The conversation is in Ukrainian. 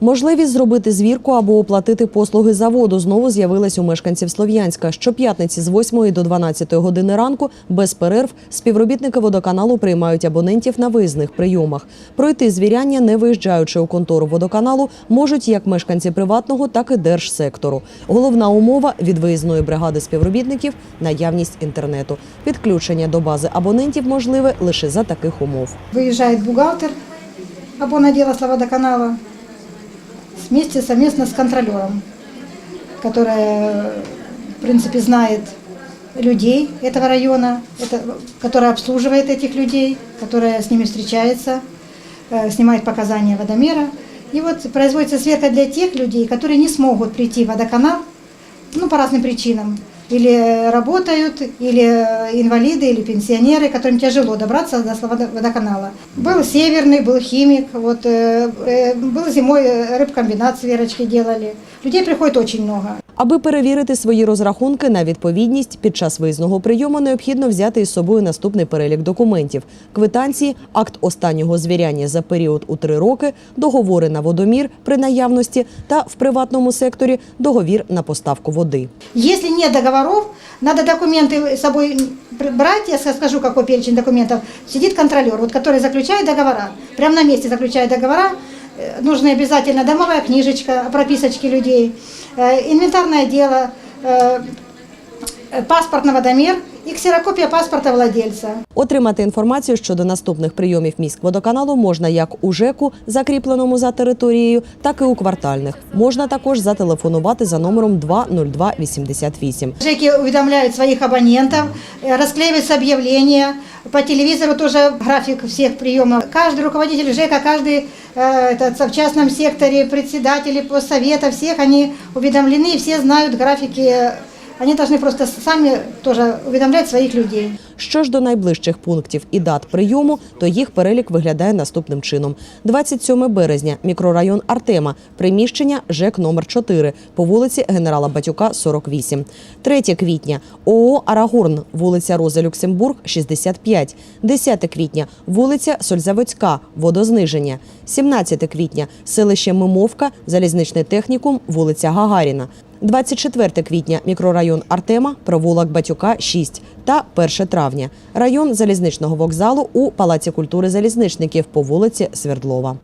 Можливість зробити звірку або оплатити послуги за воду знову з'явилась у мешканців Слов'янська. Щоп'ятниці з 8 до 12 години ранку без перерв співробітники водоканалу приймають абонентів на виїзних прийомах. Пройти звіряння, не виїжджаючи у контору водоканалу, можуть як мешканці приватного, так і держсектору. Головна умова від виїзної бригади співробітників наявність інтернету. Підключення до бази абонентів можливе лише за таких умов. Выезжает бухгалтер або обонадела водоканала вместе совместно с контролером, которая, в принципе, знает людей этого района, это, которая обслуживает этих людей, которая с ними встречается, э, снимает показания водомера. И вот производится сверка для тех людей, которые не смогут прийти в водоканал, ну, по разным причинам. Или работают, или инвалиды, или пенсионеры, которым тяжело добраться до водо- водоканала. Был северный, был химик, вот, э, э, был зимой э, рыбкомбинат сверочки делали. Людей приходит очень много. Аби перевірити свої розрахунки на відповідність під час виїзного прийому, необхідно взяти із собою наступний перелік документів: квитанції, акт останнього звіряння за період у три роки, договори на водомір при наявності та в приватному секторі договір на поставку води. Если нет договоров, надо документы с собой брать, я скажу, какой перечень документов. Сидит контролер, вот, который заключает договора. Прямо на месте заключает договора. Э, Нужна обязательно домовая книжечка, прописочки людей, э, инвентарное дело, э, э, паспорт на водомер и ксерокопия паспорта владельца. Отримати інформацію щодо наступних прийомів міськводоканалу можна як у ЖЕКу, закріпленому за територією, так і у квартальних. Можна також зателефонувати за номером 20288. Жеки уведомляют своих абонентов, э, расклеиваются объявления, по телевизору тоже график всех приемов. Каждый руководитель ЖЭКа, каждый э, этот, в частном секторе, председатели постсовета, всех они уведомлены, все знают графики. Они должны просто сами тоже уведомлять своих людей. Що ж до найближчих пунктів і дат прийому, то їх перелік виглядає наступним чином: 27 березня, мікрорайон Артема, приміщення ЖЕК номер 4 по вулиці Генерала Батюка, 48. 3 квітня. ООО Арагорн, вулиця Роза Люксембург, 65. 10 квітня, вулиця Сользаводська, водозниження. 17 квітня, селище Мимовка, залізничний технікум, вулиця Гагаріна. 24 квітня мікрорайон Артема, провулок Батюка 6 та 1 травня район залізничного вокзалу у Палаці культури залізничників по вулиці Свердлова.